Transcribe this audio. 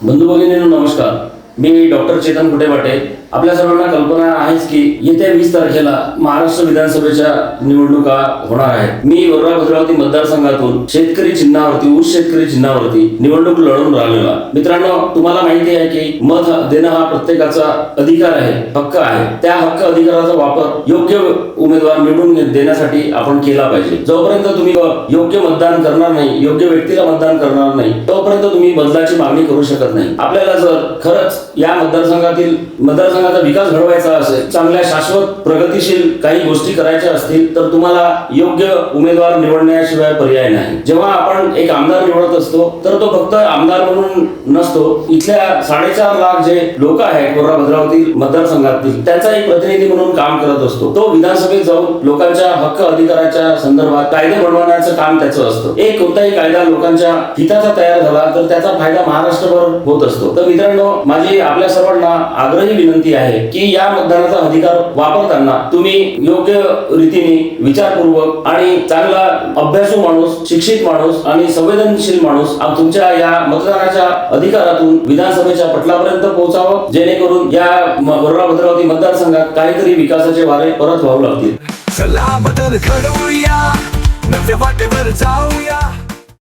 બંધુ ભગીનીનો નમસ્કાર मी डॉक्टर चेतन कुटेवाटे आपल्या सर्वांना कल्पना आहेच की येत्या वीस तारखेला महाराष्ट्र विधानसभेच्या निवडणुका होणार आहेत. मी वरोरा भद्रावती मतदारसंघातून शेतकरी चिन्हावरती ऊस शेतकरी चिन्हावरती निवडणूक लढवून राहिलेलो मित्रांनो तुम्हाला माहिती आहे की मत देणं हा प्रत्येकाचा अधिकार आहे हक्क आहे. त्या हक्क अधिकाराचा वापर योग्य उमेदवार निवडून देण्यासाठी आपण केला पाहिजे. जोपर्यंत तुम्ही योग्य मतदान करणार नाही योग्य व्यक्तीला मतदान करणार नाही तोपर्यंत तुम्ही बदलाची मागणी करू शकत नाही. आपल्याला जर खरंच या मतदारसंघातील मतदारसंघाचा विकास घडवायचा असेल चांगल्या शाश्वत प्रगतीशील काही गोष्टी करायच्या असतील तर तुम्हाला योग्य उमेदवार निवडण्याशिवाय पर्याय नाही. जेव्हा आपण एक आमदार निवडत असतो तर तो फक्त आमदार म्हणून नसतो. इथल्या साडेचार लाख जे लोक आहेत कोरा भद्रावती मतदारसंघातील त्याचा एक प्रतिनिधी म्हणून काम करत असतो. तो विधानसभेत जाऊन लोकांच्या हक्क अधिकाराच्या संदर्भात कायदे बनवण्याचं काम त्याचं असतं. एक कोणताही कायदा लोकांच्या हिताचा तयार झाला तर त्याचा फायदा महाराष्ट्रभर होत असतो. तर मित्रांनो माझी आपल्या सर्वांना आग्रही विनंती आहे की या मतदानाचा अधिकार वापरताना तुम्ही योग्य रीतीने विचारपूर्वक आणि चांगला अभ्यासू माणूस शिक्षित माणूस आणि संवेदनशील माणूस तुमच्या या मतदानाच्या अधिकारातून विधानसभेच्या पटलापर्यंत पोहोचावं जेणेकरून या म- भद्रावती मतदारसंघात काहीतरी विकासाचे वारे परत वाहू लागतील. चला बदल घडवूया नव्या वाटेवर जाऊया.